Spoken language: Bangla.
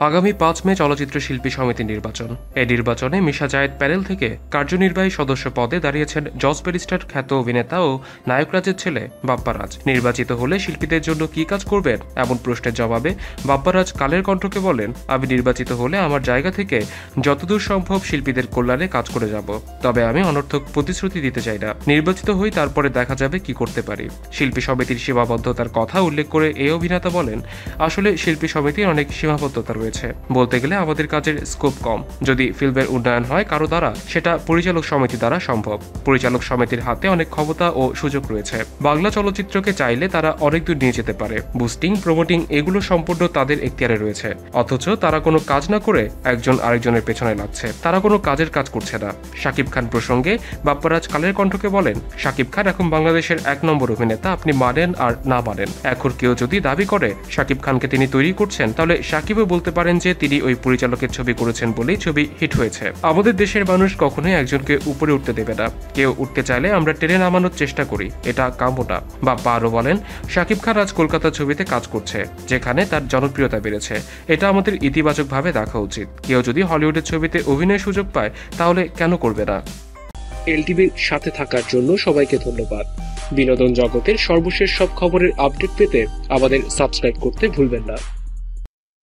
আগামী পাঁচ মে চলচ্চিত্র শিল্পী সমিতি নির্বাচন। এই নির্বাচনে মিশা জায়েদ প্যানেল থেকে কার্যনির্বাহী সদস্য পদে দাঁড়িয়েছেন জজ ব্যারিস্টার খ্যাত অভিনেতা ও নায়করাজের ছেলে বাপ্পারাজ নির্বাচিত হলে শিল্পীদের জন্য কি কাজ করবেন এমন প্রশ্নের জবাবে বাপ্পারাজ কালের কণ্ঠকে বলেন, আমি নির্বাচিত হলে আমার জায়গা থেকে যতদূর সম্ভব শিল্পীদের কল্যাণে কাজ করে যাব। তবে আমি অনর্থক প্রতিশ্রুতি দিতে চাই না। নির্বাচিত হই তারপরে দেখা যাবে কি করতে পারি। শিল্পী সমিতির সীমাবদ্ধতার কথা উল্লেখ করে এই অভিনেতা বলেন, আসলে শিল্পী সমিতির অনেক সীমাবদ্ধতা রয়েছে। বলতে গেলে আমাদের কাজের স্কোপ কম। যদি ফিল্মের উন্নয়ন হয় কারও দ্বারা, সেটা পরিচালক সমিতি দ্বারা সম্ভব। পরিচালক সমিতির হাতে অনেক ক্ষমতা ও সুযোগ রয়েছে। বাংলা চলচ্চিত্রকে চাইলে তারা অনেক দূর নিয়ে যেতে পারে। বুস্টিং প্রমোটিং এগুলো সম্পূর্ণ তাদের এখতিয়ারে রয়েছে। অথচ তারা কোনো কাজ না করে একজন আরেকজনের পেছনে লাগছে। তারা কোনো কাজের কাজ করছে না। শাকিব খান প্রসঙ্গে বাপ্পারাজ কালের কণ্ঠকে বলেন, শাকিব খান এখন বাংলাদেশের এক নম্বর অভিনেতা। আপনি মানেন আর না মানেন। এখন কেউ যদি দাবি করে শাকিব খানকে তিনি তৈরি করছেন, তাহলে শাকিবও বলতে পারেন যে তিনি ওই পরিচালকের ছবি করেছেন বলেই ছবি হিট হয়েছে। আমাদের দেশের মানুষ কখনোই একজনকে উপরে উঠতে দেবে না। কেউ উঠতে চাইলে আমরা টেনে নামানোর চেষ্টা করি। এটা কাম্য না বাপ্পা আরও বলেন, শাকিব খান আজ কলকাতা ছবিতে কাজ করছে, যেখানে তার জনপ্রিয়তা বেড়েছে। এটা আমাদের ইতিবাচকভাবে দেখা উচিত। কেউ যদি হলিউডের ছবিতে অভিনয়ের সুযোগ পায়, তাহলে কেন করবে না? এলটিভির সাথে থাকার জন্য সবাইকে ধন্যবাদ। বিনোদন জগতের সর্বশেষ সব খবরের আপডেট পেতে আমাদের সাবস্ক্রাইব করতে ভুলবেন না।